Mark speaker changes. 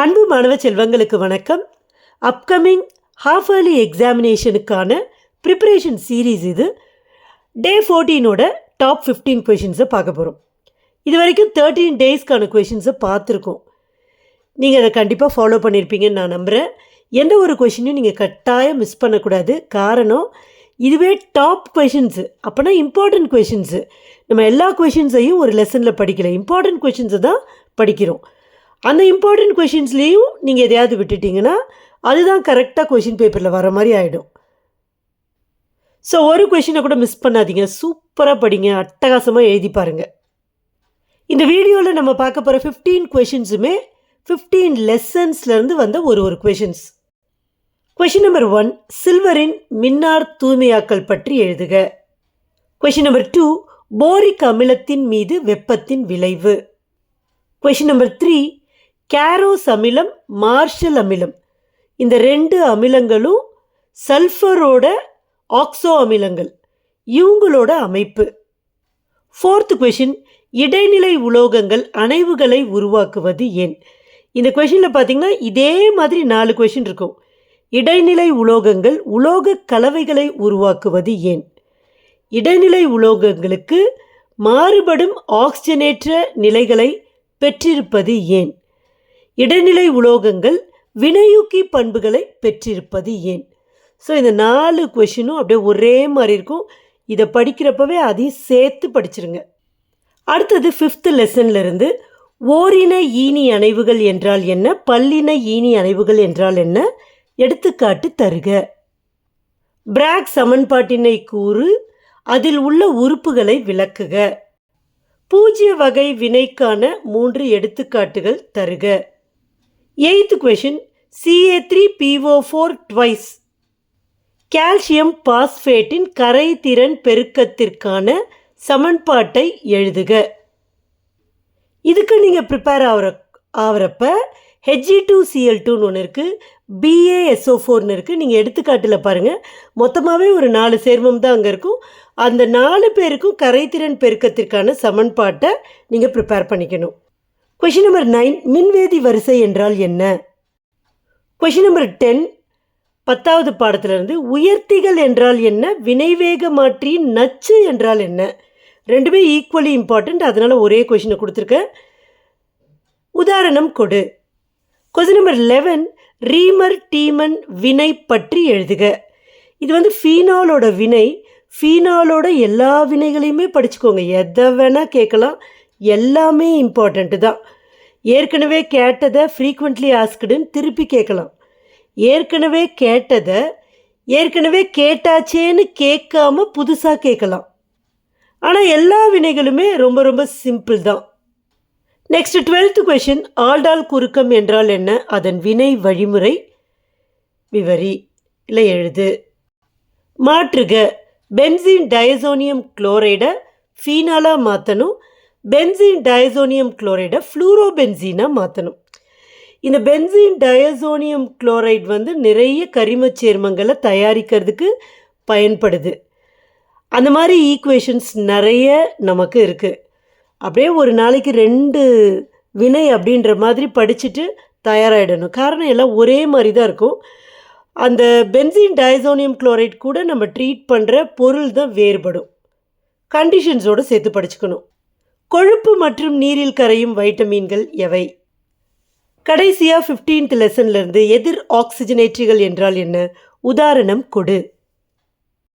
Speaker 1: அன்பு மாணவ செல்வங்களுக்கு வணக்கம். அப்கமிங் ஹாஃப் ஏர்லி எக்ஸாமினேஷனுக்கான ப்ரிப்பரேஷன் சீரீஸ் இது. டே ஃபோர்டீனோட டாப் ஃபிஃப்டீன் கொஷின்ஸை பார்க்க போகிறோம் இது வரைக்கும் தேர்ட்டீன் டேஸ்க்கான கொஷின்ஸை பார்த்துருக்கோம். நீங்கள் அதை கண்டிப்பாக ஃபாலோ பண்ணியிருப்பீங்கன்னு நான் நம்புகிறேன் எந்த ஒரு கொஷினையும் நீங்கள் கட்டாயம் மிஸ் பண்ணக்கூடாது. காரணம் இதுவே டாப் கொஷின்ஸு அப்போனா இம்பார்ட்டன்ட் கொஷின்ஸு நம்ம எல்லா கொஷின்ஸையும் ஒரு லெசனில் படிக்கல. இம்பார்ட்டன்ட் கொஷின்ஸை தான் படிக்கிறோம். அந்த இம்பார்ட்டன்ட் கொஷின்ஸ்லேயும் நீங்கள் எதையாவது விட்டுட்டிங்கன்னா அதுதான் கரெக்டாக கொஷின் பேப்பரில் வர மாதிரி ஆகிடும் ஸோ ஒரு கொஷினை கூட மிஸ் பண்ணாதீங்க. சூப்பராக படிங்க. அட்டகாசமாக எழுதி பாருங்கள் இந்த வீடியோவில் நம்ம பார்க்க போகிற ஃபிஃப்டீன் கொஷின்ஸுமே ஃபிஃப்டீன் லெசன்ஸ்லேருந்து வந்த ஒரு ஒரு கொஷின்ஸ் கொஷின் நம்பர் ஒன் சில்வரின் மின்னார் தூய்மையாக்கல் பற்றி எழுதுக. கொஷின் நம்பர் டூ போரிக் அமிலத்தின் மீது வெப்பத்தின் விளைவு. கொஷின் நம்பர் த்ரீ கேரோஸ் அமிலம் மார்ஷல் அமிலம். இந்த ரெண்டு அமிலங்களும் சல்ஃபரோட ஆக்சோ அமிலங்கள். இவங்களோட அமைப்பு. ஃபோர்த் கொஷின் இடைநிலை உலோகங்கள் அணைவுகளை உருவாக்குவது ஏன்? இந்த கொஷினில் பார்த்தீங்கன்னா இதே மாதிரி நாலு கொஷின் இருக்கும். இடைநிலை உலோகங்கள் உலோக கலவைகளை உருவாக்குவது ஏன்? இடைநிலை உலோகங்களுக்கு மாறுபடும் ஆக்சிஜனேற்ற நிலைகளை பெற்றிருப்பது ஏன்? இடைநிலை உலோகங்கள் வினையூக்கி பண்புகளை பெற்றிருப்பது ஏன்? ஸோ இந்த நாலு கொஷினும் அப்படியே ஒரே மாதிரி இருக்கும். இதை படிக்கிறப்பவே அதையும் சேர்த்து படிச்சிருங்க. அடுத்தது ஃபிஃப்த்து லெசன்லேருந்து ஓரின ஈனி அணைவுகள் என்றால் என்ன? பல்லின ஈனி அணைவுகள் என்றால் என்ன? எடுத்துக்காட்டு தருக. பிராக் சமன்பாட்டினை கூறு அதில் உள்ள உறுப்புகளை விளக்குக. பூஜ்ய வகை வினைக்கான மூன்று எடுத்துக்காட்டுகள் தருக. Eighth question CA three PO four twice calcium பாஸ்பேட்டின் கரைதிறன் பெருக்கத்திற்கான சமன்பாட்டை எழுதுக. இதுக்கு நீங்கள் ப்ரிப்பேர் ஆகிற ஆகிறப்ப ஹெச்ஜி டூ சிஎல் டூன்னு ஒன்று இருக்குது பிஏஎஸ்ஓ ஃபோர்னு இருக்குது நீங்கள் எடுத்துக்காட்டில் பாருங்கள் மொத்தமாகவே ஒரு நாலு சேர்மம் தான் அங்கே இருக்கும். அந்த நாலு பேருக்கும் கரைத்திறன் பெருக்கத்திற்கான சமன்பாட்டை நீங்கள் ப்ரிப்பேர் பண்ணிக்கணும். கொஷின் நம்பர் நைன் மின்வேதி வரிசை என்றால் என்ன? கொஷின் நம்பர் டென் பத்தாவது பாடத்திலிருந்து உயர்த்திகள் என்றால் என்ன? வினைவேக மாற்றி நச்சு என்றால் என்ன? ரெண்டுமே ஈக்குவலி இம்பார்ட்டண்ட் அதனால் ஒரே கொஷினை கொடுத்துருக்கேன். உதாரணம் கொடு. Question number eleven Reimer Tiemann வினை பற்றி எழுதுக. இது வந்து ஃபீனாலோட வினை. ஃபீனாலோட எல்லா வினைகளையுமே படிச்சுக்கோங்க. எதை வேணால் கேட்கலாம். எல்லாமே இம்பார்ட்டண்ட்டு தான். ஏற்கனவே கேட்டதை ஃப்ரீக்வெண்ட்லி ஆஸ்குடுன்னு திருப்பி கேட்கலாம். ஏற்கனவே கேட்டதை ஏற்கனவே கேட்டாச்சேன்னு கேட்காம புதுசாக கேட்கலாம். ஆனால் எல்லா வினைகளுமே ரொம்ப ரொம்ப சிம்பிள் தான். நெக்ஸ்ட் டுவெல்த் கொஷின் ஆல்டால் குறுக்கம் என்றால் என்ன? அதன் வினை வழிமுறை விவரி இல்லை எழுது. மாற்றுக. பென்சின் டயசோனியம் குளோரைடை ஃபீனாலாக மாற்றணும் பென்சீன் டயசோனியம் குளோரைடை ஃப்ளூரோபென்சீனாக மாற்றணும் இந்த பென்சீன் டயசோனியம் குளோரைட் வந்து நிறைய கரிம சேர்மங்களை தயாரிக்கிறதுக்கு பயன்படுது. அந்த மாதிரி ஈக்குவேஷன்ஸ் நிறைய நமக்கு இருக்குது அப்படியே ஒரு நாளைக்கு ரெண்டு வினை அப்படின்ற மாதிரி படிச்சுட்டு தயாராகிடணும் காரணம் எல்லாம் ஒரே மாதிரி தான் இருக்கும். அந்த பென்சின் டயசோனியம் குளோரைட் கூட நம்ம ட்ரீட் பண்ணுற பொருள் தான் வேறுபடும். கண்டிஷன்ஸோடு சேர்த்து படிச்சுக்கணும். கொழுப்பு மற்றும் நீரில் கரையும் வைட்டமின்கள் எவை? கடைசியாக ஃபிஃப்டீன்த் லெசன்லேருந்து எதிர் ஆக்சிஜனேற்றிகள் என்றால் என்ன? உதாரணம் கொடு.